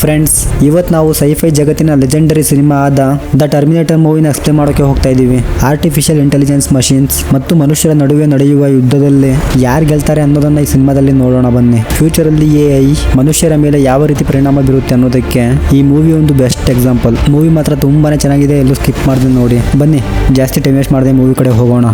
Friends ಇವತ್ತು ನಾವು sci-fi ಜಗತ್ತಿನ ಲೆಜೆಂಡರಿ ಸಿನಿಮಾ ಆದ ದ ಟರ್ಮಿನೇಟರ್ ಮೂವಿನ ಎಕ್ಸ್ಪ್ಲೇನ್ ಮಾಡೋಕೆ ಹೋಗ್ತಾ ಇದ್ದೀವಿ ಆರ್ಟಿಫಿಷಿಯಲ್ ಇಂಟೆಲಿಜೆನ್ಸ್ ಮಷಿನ್ಸ್ ಮತ್ತು ಮನುಷ್ಯರ ನಡುವೆ ನಡೆಯುವ ಯುದ್ಧದಲ್ಲಿ ಯಾರು ಗೆಲ್ತಾರೆ ಅನ್ನೋದನ್ನ ಈ ಸಿನಿಮಾದಲ್ಲಿ ನೋಡೋಣ ಬನ್ನಿ. ಫ್ಯೂಚರ್ ಅಲ್ಲಿ ಎ ಐ ಮನುಷ್ಯರ ಮೇಲೆ ಯಾವ ರೀತಿ ಪರಿಣಾಮ ಬೀರುತ್ತೆ ಅನ್ನೋದಕ್ಕೆ ಈ ಮೂವಿ ಒಂದು ಬೆಸ್ಟ್ ಎಕ್ಸಾಂಪಲ್ ಮೂವಿ ಮಾತ್ರ ತುಂಬಾನೇ ಚೆನ್ನಾಗಿದೆ, ಎಲ್ಲೂ ಸ್ಕಿಪ್ ಮಾಡಿದೆ ನೋಡಿ. ಬನ್ನಿ, ಜಾಸ್ತಿ ಟೈಮ್ ವೇಸ್ಟ್ ಮಾಡದೆ ಮೂವಿ ಕಡೆ ಹೋಗೋಣ.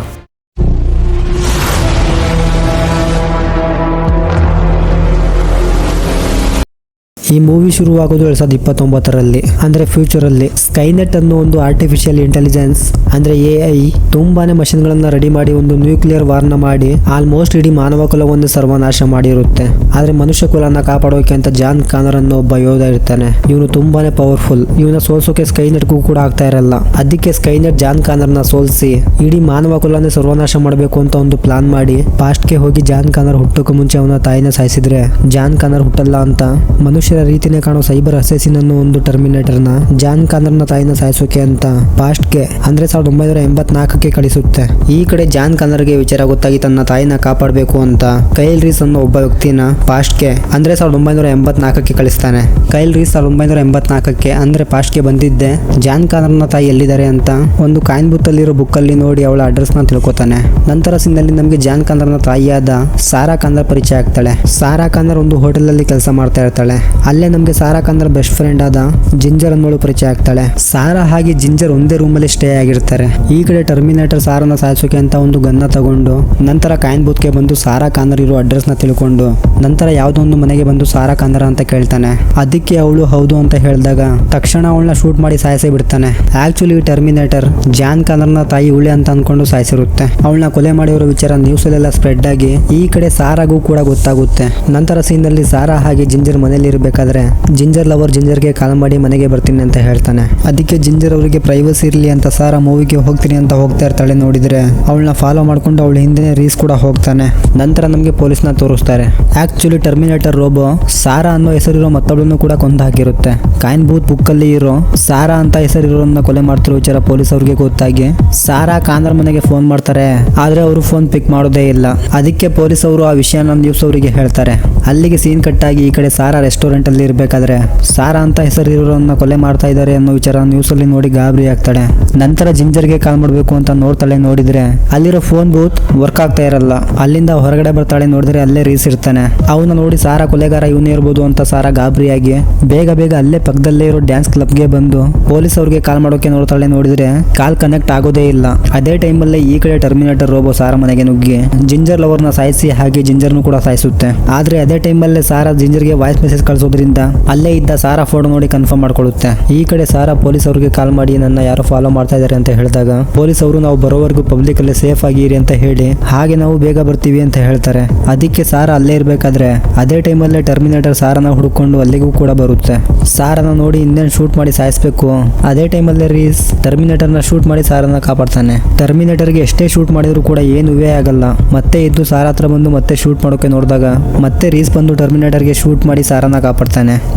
ಈ ಮೂವಿ ಶುರುವಾಗೋದು ಎರಡ್ ಸಾವಿರದ ಇಪ್ಪತ್ತೊಂಬತ್ತರಲ್ಲಿ. ಅಂದ್ರೆ ಫ್ಯೂಚರ್ ಅಲ್ಲಿ ಸ್ಕೈನೆಟ್ ಅನ್ನೋ ಒಂದು ಆರ್ಟಿಫಿಷಿಯಲ್ ಇಂಟೆಲಿಜೆನ್ಸ್ ಅಂದ್ರೆ ಎ ಐ ತುಂಬಾನೇ ಮಷಿನ್ ಗಳನ್ನ ರೆಡಿ ಮಾಡಿ ಒಂದು ನ್ಯೂಕ್ಲಿಯರ್ ವಾರ್ನ ಮಾಡಿ ಆಲ್ಮೋಸ್ಟ್ ಇಡೀ ಮಾನವ ಕುಲವನ್ನು ಸರ್ವನಾಶ ಮಾಡಿರುತ್ತೆ. ಆದ್ರೆ ಮನುಷ್ಯ ಕುಲನ ಕಾಪಾಡೋಕೆ ಅಂತ ಜಾನ್ ಕಾನರ್ ಅನ್ನೋ ಒಬ್ಬ ಯೋಧ ಇರ್ತಾನೆ. ಇವನು ತುಂಬಾನೇ ಪವರ್ಫುಲ್ ಇವನ ಸೋಲ್ಸೋಕೆ ಸ್ಕೈನೆಟ್ಗೂ ಕೂಡ ಆಗ್ತಾ ಇರಲ್ಲ. ಅದಕ್ಕೆ ಸ್ಕೈನೆಟ್ ಜಾನ್ ಕಾನರ್ನ ಸೋಲ್ಸಿ ಇಡೀ ಮಾನವ ಕುಲನೇ ಸರ್ವನಾಶ ಮಾಡಬೇಕು ಅಂತ ಒಂದು ಪ್ಲಾನ್ ಮಾಡಿ ಪಾಸ್ಟ್ಗೆ ಹೋಗಿ ಜಾನ್ ಕಾನರ್ ಹುಟ್ಟೋಕೆ ಮುಂಚೆ ಅವನ ತಾಯಿನ ಸಾಯಿಸಿದ್ರೆ ಜಾನ್ ಕಾನರ್ ಹುಟ್ಟಲ್ಲ ಅಂತ ಮನುಷ್ಯರ ರೀತಿನೇ ಕಾಣೋ ಸೈಬರ್ ಅಸೆಸಿನ್ ಅನ್ನೋ ಒಂದು ಟರ್ಮಿನೇಟರ್ ಜಾನ್ ಕಾನರ್ನ ತಾಯಿನ ಸಾಯಿಸೋಕೆ ಅಂತ ಪಾಸ್ಟ್ಗೆ ಅಂದ್ರೆ ಸಾವಿರದ ಒಂಬೈನೂರ ಎಂಬತ್ನಾಲ್ಕಕ್ಕೆ ಕಳಿಸುತ್ತೆ. ಈ ಕಡೆ ಜಾನ್ ಕಾಂದ್ರಗೆ ವಿಚಾರ ಗೊತ್ತಾಗಿ ತನ್ನ ತಾಯಿನ ಕಾಪಾಡಬೇಕು ಅಂತ ಕೈಲ್ ರೀಸ್ ಅನ್ನೋ ಒಬ್ಬ ವ್ಯಕ್ತಿನ ಪಾಸ್ಟ್ಗೆ ಅಂದ್ರೆ ಸಾವಿರದ ಒಂಬೈನೂರ ಎಂಬತ್ನಾಲ್ಕಕ್ಕೆ ಕಳಿಸ್ತಾನೆ. ಕೈಲ್ ರೀಸ್ ಸಾವಿರದ ಒಂಬೈನೂರ ಎಂಬತ್ನಾಲ್ಕಕ್ಕೆ ಅಂದ್ರೆ ಪಾಸ್ಟ್ಗೆ ಬಂದಿದ್ದೆ ಜಾನ್ ಕಾನರ್ನ ತಾಯಿ ಎಲ್ಲಿದ್ದಾರೆ ಅಂತ ಒಂದು ಕಾಯಿನ್ ಬುತ್ ಅಲ್ಲಿರೋ ಬುಕ್ ಅಲ್ಲಿ ನೋಡಿ ಅವಳ ಅಡ್ರೆಸ್ನ ತಿಳ್ಕೊತಾನೆ. ನಂತರ ಸಿನ್ನಲ್ಲಿ ನಮಗೆ ಜಾನ್ ಕಾಂದ್ರನ ತಾಯಿಯಾದ ಸಾರಾ ಕಾಂದ್ರ ಪರಿಚಯ ಆಗ್ತಾಳೆ. ಸಾರಾ ಕಾಂದ್ರ ಒಂದು ಹೋಟೆಲ್ ಅಲ್ಲಿ ಕೆಲಸ ಮಾಡ್ತಾ ಇರ್ತಾಳೆ. ಅಲ್ಲೇ ನಮಗೆ ಸಾರಾ ಕಂದ್ರ ಬೆಸ್ಟ್ ಫ್ರೆಂಡ್ ಆದ ಜಿಂಜರ್ ಅನ್ನೋಳು ಪರಿಚಯ ಆಗ್ತಾಳೆ. ಸಾರಾ ಹಾಗೆ ಜಿಂಜರ್ ಒಂದೇ ರೂಮ್ ಅಲ್ಲಿ ಸ್ಟೇ ಆಗಿರ್ತಾರೆ. ಈ ಕಡೆ ಟರ್ಮಿನೇಟರ್ ಸಾರನ್ನ ಸಾಯಿಸೋಕೆ ಅಂತ ಒಂದು ಗನ್ನ ತಗೊಂಡು, ನಂತರ ಕಾಯನ್ ಬೂತ್ಗೆ ಬಂದು ಸಾರಾ ಕಾಂದ್ರ ಇರೋ ಅಡ್ರೆಸ್ನ ತಿಳ್ಕೊಂಡು, ನಂತರ ಯಾವುದೋ ಒಂದು ಮನೆಗೆ ಬಂದು ಸಾರಾ ಕಾಂದ್ರ ಅಂತ ಕೇಳ್ತಾನೆ. ಅದಕ್ಕೆ ಅವಳು ಹೌದು ಅಂತ ಹೇಳಿದಾಗ ತಕ್ಷಣ ಅವಳನ್ನ ಶೂಟ್ ಮಾಡಿ ಸಾಯಿಸಿ ಬಿಡ್ತಾನೆ. ಆಕ್ಚುಲಿ ಟರ್ಮಿನೇಟರ್ ಜಾನ್ ಕಾನರ್ನ ತಾಯಿ ಉಳಿ ಅಂತ ಅನ್ಕೊಂಡು ಸಾಯಿಸಿರುತ್ತೆ. ಅವಳನ್ನ ಕೊಲೆ ಮಾಡಿರೋ ವಿಚಾರ ನ್ಯೂಸ್ ಸ್ಪ್ರೆಡ್ ಆಗಿ ಈ ಕಡೆ ಸಾರಾಗೂ ಕೂಡ ಗೊತ್ತಾಗುತ್ತೆ. ನಂತರ ಸೀನ್ ಅಲ್ಲಿ ಸಾರಾ ಹಾಗೆ ಜಿಂಜರ್ ಮನೇಲಿ ಇರಬೇಕಾದ್ರೆ ಜಿಂಜರ್ ಲವರ್ ಜಿಂಜರ್ಗೆ ಕಾಲ್ ಮಾಡಿ ಮನೆಗೆ ಬರ್ತೀನಿ ಅಂತ ಹೇಳ್ತಾನೆ. ಅದಕ್ಕೆ ಜಿಂಜರ್ ಅವರಿಗೆ ಪ್ರೈವಸಿ ಇರಲಿ ಅಂತ ಸಾರಾ ಮೂವಿಗೆ ಹೋಗ್ತೀನಿ ಅಂತ ಹೋಗ್ತಾ ಇರ್ತಾಳೆ ನೋಡಿದ್ರೆ. ಅವಳನ್ನ ಫಾಲೋ ಮಾಡ್ಕೊಂಡು ಅವಳ ಹಿಂದೆ ರೀಸ್ ಕೂಡ ಹೋಗ್ತಾನೆ. ನಂತರ ನಮಗೆ ಪೊಲೀಸ್ನ ತೋರಿಸ್ತಾರೆ. ಆಕ್ಚುಲಿ ಟರ್ಮಿನೇಟರ್ ರೋಬೋ ಸಾರಾ ಅನ್ನೋ ಹೆಸರಿರೋ ಮತ್ತೊಬ್ಬಳನ್ನು ಕೂಡ ಕೊಂದು ಹಾಕಿರುತ್ತೆ. ಕಾಯಿನ್ ಬೂತ್ ಬುಕ್ ಅಲ್ಲಿ ಇರೋ ಸಾರಾ ಅಂತ ಹೆಸರಿರೋನ್ನ ಕೊಲೆ ಮಾಡ್ತಿರೋ ವಿಚಾರ ಪೊಲೀಸ್ ಅವ್ರಿಗೆ ಗೊತ್ತಾಗಿ ಸಾರಾ ಕಾಂದ್ರ ಮನೆಗೆ ಫೋನ್ ಮಾಡ್ತಾರೆ. ಆದ್ರೆ ಅವರು ಫೋನ್ ಪಿಕ್ ಮಾಡೋದೇ ಇಲ್ಲ. ಅದಕ್ಕೆ ಪೊಲೀಸ್ ಅವರು ಆ ವಿಷಯನ ನ್ಯೂಸ್ ಅವರಿಗೆ ಹೇಳ್ತಾರೆ. ಅಲ್ಲಿಗೆ ಸೀನ್ ಕಟ್ ಆಗಿ ಈ ಕಡೆ ಸಾರಾ ರೆಸ್ಟೋರೆಂಟ್ ಅಲ್ಲಿ ಇರಬೇಕಾದ್ರೆ ಸಾರಾ ಅಂತ ಹೆಸರಿರೋನ್ನ ಕೊಲೆ ಮಾಡ್ತಾ ಇದ್ದಾರೆ ಅನ್ನೋ ವಿಚಾರ ನ್ಯೂಸಲ್ಲಿ ನೋಡಿ ಗಾಬರಿ ಆಗ್ತಾಳೆ. ನಂತರ ಜಿಂಜರ್ಗೆ ಕಾಲ್ ಮಾಡಬೇಕು ಅಂತ ನೋಡ್ತಾಳೆ ನೋಡಿದ್ರೆ ಅಲ್ಲಿರೋ ಫೋನ್ ಬೂತ್ ವರ್ಕ್ ಆಗ್ತಾ ಇರಲ್ಲ. ಅಲ್ಲಿಂದ ಹೊರಗಡೆ ಬರ್ತಾಳೆ ನೋಡಿದ್ರೆ ಅಲ್ಲೇ ರೀಸ್ ಇರ್ತಾನೆ. ಅವನ್ನ ನೋಡಿ ಸಾರಾ ಕೊಲೆಗಾರ ಇವನೇ ಇರ್ಬೋದು ಅಂತ ಸಾರಾ ಗಾಬರಿಯಾಗಿ ಬೇಗ ಬೇಗ ಅಲ್ಲೇ ಪಕ್ಕದಲ್ಲೇ ಇರೋ ಡ್ಯಾನ್ಸ್ ಕ್ಲಬ್ಗೆ ಬಂದು ಪೊಲೀಸ್ ಅವ್ರಿಗೆ ಕಾಲ್ ಮಾಡೋಕೆ ನೋಡ್ತಾಳೆ ನೋಡಿದ್ರೆ ಕಾಲ್ ಕನೆಕ್ಟ್ ಆಗೋದೇ ಇಲ್ಲ. ಅದೇ ಟೈಮಲ್ಲೇ ಈ ಕಡೆ ಟರ್ಮಿನೇಟರ್ ರೋಬೋ ಸಾರಾ ಮನೆಗೆ ನುಗ್ಗಿ ಜಿಂಜರ್ ಲವರ್ನ ಸಾಯಿಸಿ ಹಾಗೆ ಜಿಂಜರ್ನು ಕೂಡ ಸಾಯಿಸುತ್ತೆ. ಆದ್ರೆ ಅದೇ ಟೈಮಲ್ಲೇ ಸಾರಾ ಜಿಂಜರ್ಗೆ ವಾಯ್ಸ್ ಮೆಸೇಜ್ ಕಳಿಸೋದ್ರಿಂದ ಅಲ್ಲೇ ಇದ್ದ ಸಾರಾ ಫೋಟೋ ನೋಡಿ ಕನ್ಫರ್ಮ್ ಮಾಡ್ಕೊಳ್ಳುತ್ತೆ. ಈ ಕಡೆ ಸಾರಾ ಪೊಲೀಸ್ ಅವ್ರಿಗೆ ಕಾಲ್ ಮಾಡಿ ನನ್ನ ಯಾರೋ ಫಾಲೋ ಮಾಡ್ತಾ ಇದ್ದಾರೆ ಅಂತ ಹೇಳಿದಾಗ ಪೊಲೀಸ್ ಅವರು ನಾವು ಬರೋವರೆಗೂ ಪಬ್ಲಿಕ್ ಅಲ್ಲಿ ಸೇಫ್ ಆಗಿರಿ ಅಂತ ಹೇಳಿ, ಹಾಗೆ ನಾವು ಬೇಗ ಬರ್ತೀವಿ ಅಂತ ಹೇಳ್ತಾರೆ. ಅದಕ್ಕೆ ಸಾರಾ ಅಲ್ಲೇ ಇರಬೇಕಾದ್ರೆ, ಅದೇ ಟೈಮಲ್ಲೇ ಟರ್ಮಿನೇಟರ್ ಸಾರನ ಹುಡುಕೊಂಡು ಅಲ್ಲಿಗೂ ಕೂಡ ಬರುತ್ತೆ. ಸಾರನ ನೋಡಿ ಇನ್ನೇನು ಶೂಟ್ ಮಾಡಿ ಸಾಯಿಸ್ಬೇಕು. ಅದೇ ಟೈಮಲ್ಲೇ ರೀಸ್ ಟರ್ಮಿನೇಟರ್ನ ಶೂಟ್ ಮಾಡಿ ಸಾರನ್ನ ಕಾಪಾಡ್ತಾನೆ. ಟರ್ಮಿನೇಟರ್ಗೆ ಎಷ್ಟೇ ಶೂಟ್ ಮಾಡಿದ್ರು ಕೂಡ ಏನು ವೇ ಆಗಲ್ಲ. ಮತ್ತೆ ಇದ್ದು ಸಾರ ಹತ್ರ ಬಂದು ಮತ್ತೆ ಶೂಟ್ ಮಾಡೋಕೆ ನೋಡಿದಾಗ, ಮತ್ತೆ ರೀಸ್ ಬಂದು ಟರ್ಮಿನೇಟರ್ಗೆ ಶೂಟ್ ಮಾಡಿ ಸಾರನ್ನ ಕಾಪಾಡ್ತಾನೆ.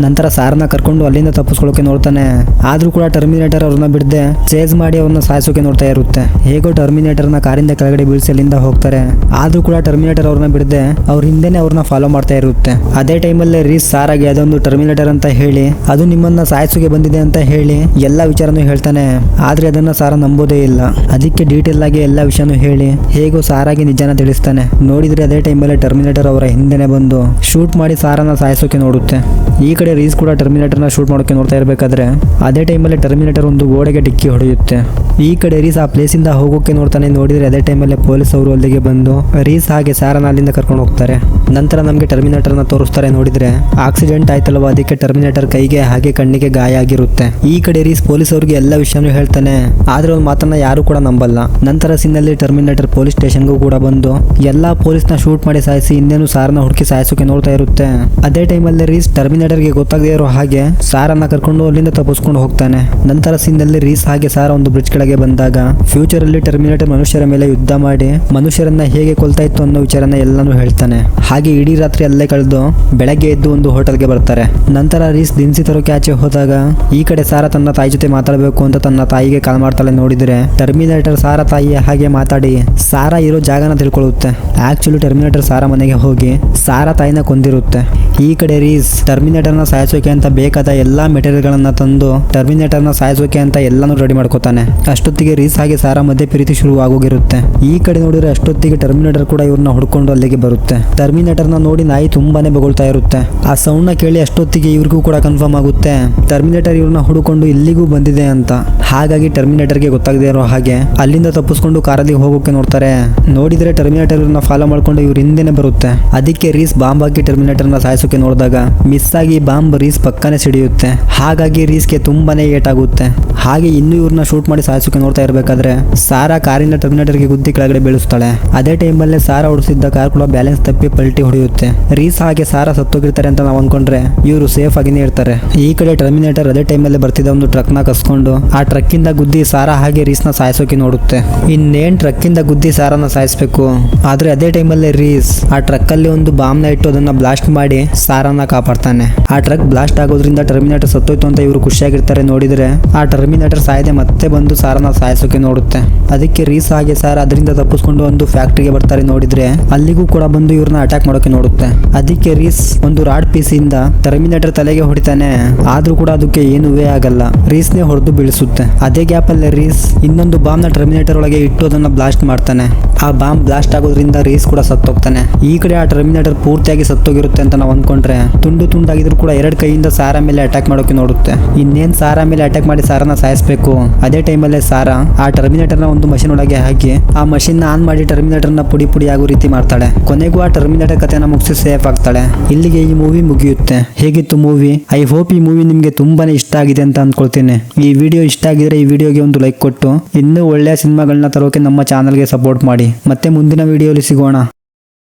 ನಂತರ ಸಾರನ್ನ ಕರ್ಕೊಂಡು ಅಲ್ಲಿಂದ ತಪ್ಪಿಸ್ಕೊಳ್ಳೋಕೆ ನೋಡ್ತಾನೆ. ಆದ್ರೂ ಕೂಡ ಟರ್ಮಿನೇಟರ್ ಅವ್ರನ್ನ ಬಿಡದೆ ಚೇಸ್ ಮಾಡಿ ಅವ್ರನ್ನ ಸಾಯಿಸೋಕೆ ನೋಡ್ತಾ ಇರುತ್ತೆ. ಹೇಗೋ ಟರ್ಮಿನೇಟರ್ನ ಕಾರಿಂದ ಕೆಳಗಡೆ ಬೀಳಿಸಿ ಅಲ್ಲಿಂದ ಹೋಗ್ತಾರೆ. ಆದ್ರೂ ಕೂಡ ಟರ್ಮಿನೇಟರ್ ಅವ್ರನ್ನ ಬಿಡದೆ ಅವ್ರ ಹಿಂದೆನೆ ಅವ್ರನ್ನ ಫಾಲೋ ಮಾಡ್ತಾ ಇರುತ್ತೆ. ಅದೇ ಟೈಮಲ್ಲೇ ರೀಸ್ ಸಾರಾಗಿ ಅದೊಂದು ಟರ್ಮಿನೇಟರ್ ಅಂತ ಹೇಳಿ, ಅದು ನಿಮ್ಮನ್ನ ಸಾಯಿಸೋಕೆ ಬಂದಿದೆ ಅಂತ ಹೇಳಿ ಎಲ್ಲ ವಿಚಾರನೂ ಹೇಳ್ತಾನೆ. ಆದ್ರೆ ಅದನ್ನ ಸಾರ ನಂಬೋದೇ ಇಲ್ಲ. ಅದಕ್ಕೆ ಡೀಟೇಲ್ ಆಗಿ ಎಲ್ಲ ವಿಷಯನೂ ಹೇಳಿ, ಹೇಗೋ ಸಾರಾಗಿ ನಿಜಾನ ತಿಳಿಸ್ತಾನೆ. ನೋಡಿದ್ರೆ ಅದೇ ಟೈಮಲ್ಲಿ ಟರ್ಮಿನೇಟರ್ ಅವರ ಹಿಂದೆನೆ ಬಂದು ಶೂಟ್ ಮಾಡಿ ಸಾರನ್ನ ಸಾಯಿಸೋಕೆ ನೋಡುತ್ತೆ. ಈ ಕಡೆ ರೀಸ್ ಕೂಡ ಟರ್ಮಿನೇಟರ್ನ ಶೂಟ್ ಮಾಡೋಕೆ ನೋಡ್ತಾ ಇರಬೇಕಾದ್ರೆ, ಅದೇ ಟೈಮಲ್ಲಿ ಟರ್ಮಿನೇಟರ್ ಒಂದು ಗೋಡೆಗೆ ಡಿಕ್ಕಿ ಹೊಡೆಯುತ್ತೆ. ಈ ಕಡೆ ರೀಸ್ ಆ ಪ್ಲೇಸಿಂದ ಹೋಗೋಕೆ ನೋಡ್ತಾನೆ ನೋಡಿದ್ರೆ ಅದೇ ಟೈಮಲ್ಲಿ ಪೊಲೀಸ್ ಅವರು ಅಲ್ಲಿಗೆ ಬಂದು ರೀಸ್ ಹಾಗೆ ಸಾರನ ಅಲ್ಲಿಂದ ಕರ್ಕೊಂಡು ಹೋಗ್ತಾರೆ. ನಂತರ ನಮಗೆ ಟರ್ಮಿನೇಟರ್ನ ತೋರಿಸ್ತಾರೆ ನೋಡಿದ್ರೆ ಆಕ್ಸಿಡೆಂಟ್ ಆಯ್ತಲ್ವ ಅದಕ್ಕೆ ಟರ್ಮಿನೇಟರ್ ಕೈಗೆ ಹಾಗೆ ಕಣ್ಣಿಗೆ ಗಾಯ ಆಗಿರುತ್ತೆ. ಈ ಕಡೆ ರೀಸ್ ಪೊಲೀಸ್ ಅವ್ರಿಗೆ ಎಲ್ಲ ವಿಷಯನೂ ಹೇಳ್ತಾನೆ, ಆದ್ರೆ ಒಂದು ಮಾತನ್ನ ಯಾರು ಕೂಡ ನಂಬಲ್ಲ. ನಂತರ ಸಿನ್ನಲ್ಲಿ ಟರ್ಮಿನೇಟರ್ ಪೊಲೀಸ್ ಸ್ಟೇಷನ್ಗೂ ಕೂಡ ಬಂದು ಎಲ್ಲಾ ಪೊಲೀಸ್ನ ಶೂಟ್ ಮಾಡಿ ಸಾಯಿಸಿ ಇನ್ನೇನು ಸಾರನ್ನ ಹುಡುಕಿ ಸಾಯಿಸೋಕೆ ನೋಡ್ತಾ ಇರುತ್ತೆ. ಅದೇ ಟೈಮಲ್ಲಿ ರೀಸ್ ಟರ್ಮಿನೇಟರ್ಗೆ ಗೊತ್ತಾಗದೇ ಇರೋ ಹಾಗೆ ಸಾರನ್ನ ಕರ್ಕೊಂಡು ಅಲ್ಲಿಂದ ತಪ್ಪಿಸ್ಕೊಂಡು ಹೋಗ್ತಾನೆ. ನಂತರ ಸೀನ್ನಲ್ಲಿ ರೀಸ್ ಹಾಗೆ ಸಾರ ಒಂದು ಬ್ರಿಡ್ಜ್ ಕೆಳಗೆ ಬಂದಾಗ ಫ್ಯೂಚರ್ ಅಲ್ಲಿ ಟರ್ಮಿನೇಟರ್ ಮನುಷ್ಯರ ಮೇಲೆ ಯುದ್ಧ ಮಾಡಿ ಮನುಷ್ಯರನ್ನ ಹೇಗೆ ಕೊಲ್ತಾ ಇತ್ತು ಅನ್ನೋ ವಿಚಾರನ ಎಲ್ಲಾನು ಹೇಳ್ತಾನೆ. ಹಾಗೆ ಇಡೀ ರಾತ್ರಿ ಅಲ್ಲೇ ಕಳೆದು ಬೆಳಗ್ಗೆ ಎದ್ದು ಒಂದು ಹೋಟೆಲ್ಗೆ ಬರ್ತಾರೆ. ನಂತರ ರೀಸ್ ದಿನಸಿ ತರೋ ಆಚೆ ಹೋದಾಗ ಈ ಕಡೆ ಸಾರ ತನ್ನ ತಾಯಿ ಜೊತೆ ಮಾತಾಡಬೇಕು ಅಂತ ತನ್ನ ತಾಯಿಗೆ ಕಾಲ್ ಮಾಡ್ತಾಳೆ ನೋಡಿದ್ರೆ ಟರ್ಮಿನೇಟರ್ ಸಾರ ತಾಯಿಯ ಹಾಗೆ ಮಾತಾಡಿ ಸಾರ ಇರೋ ಜಾಗನ ತಿಳ್ಕೊಳ್ಳುತ್ತೆ. ಆಕ್ಚುಲಿ ಟರ್ಮಿನೇಟರ್ ಸಾರ ಮನೆಗೆ ಹೋಗಿ ಸಾರ ತಾಯಿನ ಕೊಂದಿರುತ್ತೆ. ಈ ಕಡೆ ರೀಸ್ ಟರ್ಮಿನೇಟರ್ನ ಸಾಯಿಸೋಕೆ ಅಂತ ಬೇಕಾದ ಎಲ್ಲಾ ಮೆಟೀರಿಯಲ್ಗಳನ್ನು ತಂದು ಟರ್ಮಿನೇಟರ್ನ ಸಾಯಿಸೋಕೆ ಅಂತ ಎಲ್ಲಾನು ರೆಡಿ ಮಾಡ್ಕೋತಾನೆ. ಅಷ್ಟೊತ್ತಿಗೆ ರೀಸ್ ಹಾಗೆ ಸಾರಾ ಮಧ್ಯೆ ಪ್ರೀತಿ ಶುರು ಆಗೋಗಿರುತ್ತೆ ಈ ಕಡೆ ನೋಡಿದ್ರೆ ಅಷ್ಟೊತ್ತಿಗೆ ಟರ್ಮಿನೇಟರ್ ಕೂಡ ಇವ್ರನ್ನ ಹುಡ್ಕೊಂಡು ಅಲ್ಲಿಗೆ ಬರುತ್ತೆ. ಟರ್ಮಿನೇಟರ್ನ ನೋಡಿ ನಾಯಿ ತುಂಬಾನೇ ಬಗೊಳ್ತಾ ಇರುತ್ತೆ. ಆ ಸೌಂಡ್ನ ಕೇಳಿ ಅಷ್ಟೊತ್ತಿಗೆ ಇವ್ರಿಗೂ ಕೂಡ ಕನ್ಫರ್ಮ್ ಆಗುತ್ತೆ. ಟರ್ಮಿನೇಟರ್ ಇವ್ರನ್ನ ಹುಡುಕೊಂಡು ಇಲ್ಲಿಗೂ ಬಂದಿದೆ ಅಂತ. ಹಾಗಾಗಿ ಟರ್ಮಿನೇಟರ್ಗೆ ಗೊತ್ತಾಗದೇ ಇರೋ ಹಾಗೆ ಅಲ್ಲಿಂದ ತಪ್ಪಿಸ್ಕೊಂಡು ಕಾರಲ್ಲಿ ಹೋಗೋಕೆ ನೋಡ್ತಾರೆ. ನೋಡಿದ್ರೆ ಟರ್ಮಿನೇಟರ್ ಫಾಲೋ ಮಾಡ್ಕೊಂಡು ಇವ್ರ ಹಿಂದೆನೆ ಬರುತ್ತೆ. ಅದಕ್ಕೆ ರೀಸ್ ಬಾಂಬ್ ಹಾಕಿ ಟರ್ಮಿನೇಟರ್ನ ಸಾಯಿಸೋಕೆ ನೋಡಿದಾಗ ಮಿಸ್ ಆಗಿ ಬಾಂಬ್ ರೀಸ್ ಪಕ್ಕನೆ ಸಿಡಿಯುತ್ತೆ. ಹಾಗಾಗಿ ರೀಸ್ಗೆ ತುಂಬಾನೇ ಏಟಾಗುತ್ತೆ. ಹಾಗೆ ಇನ್ನು ಇವ್ರನ್ನ ಶೂಟ್ ಮಾಡಿ ಸಾಯಿಸೋಕೆ ನೋಡ್ತಾ ಇರಬೇಕಾದ್ರೆ, ಸಾರಾ ಕಾರಿನ ಟರ್ಮಿನೇಟರ್ಗೆ ಗುದ್ದಿ ಕೆಳಗಡೆ ಬೀಳಿಸ್ತಾಳೆ. ಅದೇ ಟೈಮಲ್ಲೇ ಸಾರಾ ಹೊಡಿಸಿದ್ದ ಕಾರ್ ಕೂಡ ಬ್ಯಾಲೆನ್ಸ್ ತಪ್ಪಿ ಪಲ್ಟಿ ಹೊಡೆಯುತ್ತೆ. ರೀಸ್ ಹಾಗೆ ಸಾರಾ ಸತ್ತೋಗಿರ್ತಾರೆ ಅಂತ ನಾವು ಅನ್ಕೊಂಡ್ರೆ ಇವರು ಸೇಫ್ ಆಗಿನೇ ಇರ್ತಾರೆ. ಈ ಕಡೆ ಟರ್ಮಿನೇಟರ್ ಅದೇ ಟೈಮಲ್ಲಿ ಬರ್ತಿದ್ದ ಒಂದು ಟ್ರಕ್ನ ಕಸ್ಕೊಂಡು, ಆ ಟ್ರಕ್ ಇಂದ ಗುದ್ದಿ ಸಾರಾ ಹಾಗೆ ರೀಸ್ನ ಸಾಯಿಸೋಕೆ ನೋಡುತ್ತೆ. ಇನ್ನೇನ್ ಟ್ರಕ್ ಇಂದ ಗುದ್ದಿ ಸಾರಾನ ಸಾಯಿಸಬೇಕು? ಆದ್ರೆ ಅದೇ ಟೈಮಲ್ಲಿ ರೀಸ್, ಆ ಟ್ರಕ್ ಅಲ್ಲಿ ಒಂದು ಬಾಂಬ್ನ ಇಟ್ಟು ಅದನ್ನ ಬ್ಲಾಸ್ಟ್ ಮಾಡಿ ಸಾರಾನ ಆ ಟ್ರಕ್ ಬ್ಲಾಸ್ಟ್ ಆಗೋದ್ರಿಂದ ಟರ್ಮಿನೇಟರ್ ಸತ್ತೋಯ್ತು ಅಂತ ಇವರು ಖುಷಿಯಾಗಿರ್ತಾರೆ. ನೋಡಿದ್ರೆ ಆ ಟರ್ಮಿನೇಟರ್ ಸಾಯದೆ ಮತ್ತೆ ಬಂದು ಸಾರನ ಸಾಯಿಸೋಕೆ ನೋಡುತ್ತೆ. ಅದಕ್ಕೆ ರೀಸ್ ಆಗಿ ಸಾರ್ ಅದರಿಂದ ತಪ್ಪಿಸ್ಕೊಂಡು ಒಂದು ಫ್ಯಾಕ್ಟ್ರಿಗೆ ಬರ್ತಾರೆ. ನೋಡಿದ್ರೆ ಅಲ್ಲಿಗೂ ಕೂಡ ಬಂದು ಇವ್ರನ್ನ ಅಟ್ಯಾಕ್ ಮಾಡೋಕೆ ನೋಡುತ್ತೆ. ಅದಕ್ಕೆ ರೀಸ್ ಒಂದು ರಾಡ್ ಪೀಸ್ ಇಂದ ಟರ್ಮಿನೇಟರ್ ತಲೆಗೆ ಹೊಡಿತಾನೆ. ಆದ್ರೂ ಕೂಡ ಅದಕ್ಕೆ ಏನುವೇ ಆಗಲ್ಲ. ರೀಸ್ ನೇ ಹೊಡೆದು ಬೀಳಿಸುತ್ತೆ. ಅದೇ ಗ್ಯಾಪ್ ಅಲ್ಲಿ ರೀಸ್ ಇನ್ನೊಂದು ಬಾಂಬ್ನ ಟರ್ಮಿನೇಟರ್ ಒಳಗೆ ಇಟ್ಟು ಅದನ್ನ ಬ್ಲಾಸ್ಟ್ ಮಾಡ್ತಾನೆ. ಆ ಬಾಂಬ್ ಬ್ಲಾಸ್ಟ್ ಆಗೋದ್ರಿಂದ ರೀಸ್ ಕೂಡ ಸತ್ತೋಗ್ತಾನೆ. ಈ ಕಡೆ ಆ ಟರ್ಮಿನೇಟರ್ ಪೂರ್ತಿಯಾಗಿ ಸತ್ತೋಗಿರುತ್ತೆ ಅಂತ ನಾವು ಅನ್ಕೊಂಡ್ರೆ ತುಂಡು ತುಂಡಾಗಿದ್ರು ಕೂಡ ಎರಡು ಕೈಯಿಂದ ಸಾರಾ ಮೇಲೆ ಅಟ್ಯಾಕ್ ಮಾಡೋಕೆ ನೋಡುತ್ತೆ. ಇನ್ನೇನ್ ಸಾರಾ ಮೇಲೆ ಅಟ್ಯಾಕ್ ಮಾಡಿ ಸಾರನ ಸಾಯಿಸ್ಬೇಕು? ಅದೇ ಟೈಮಲ್ಲೇ ಸಾರಾ ಆ ಟರ್ಮಿನೇಟರ್ನ ಒಂದು ಮಷಿನ್ ಒಳಗೆ ಹಾಕಿ, ಆ ಮಷಿನ್ ಆನ್ ಮಾಡಿ ಟರ್ಮಿನೇಟರ್ನ ಪುಡಿ ಪುಡಿ ಆಗೋ ರೀತಿ ಮಾಡ್ತಾಳೆ. ಕೊನೆಗೂ ಆ ಟರ್ಮಿನೇಟರ್ ಕಥೆನ ಮುಗಿಸಿ ಸೇಫ್ ಆಗ್ತಾಳೆ. ಇಲ್ಲಿಗೆ ಈ ಮೂವಿ ಮುಗಿಯುತ್ತೆ. ಹೇಗಿತ್ತು ಮೂವಿ ಐ ಹೋಪ್ ಈ ಮೂವಿ ನಿಮಗೆ ತುಂಬಾನೇ ಇಷ್ಟ ಆಗಿದೆ ಅಂತ ಅಂದ್ಕೊಳ್ತೀನಿ ಈ ವಿಡಿಯೋ ಇಷ್ಟ ಆಗಿದ್ರೆ ಈ ವಿಡಿಯೋಗೆ ಒಂದು ಲೈಕ್ ಕೊಟ್ಟು, ಇನ್ನೂ ಒಳ್ಳೆಯ ಸಿನಿಮಾಗಳನ್ನ ತರೋಕೆ ನಮ್ಮ ಚಾನಲ್ಗೆ ಸಪೋರ್ಟ್ ಮಾಡಿ. ಮತ್ತೆ ಮುಂದಿನ ವಿಡಿಯೋಲಿ ಸಿಗೋಣ.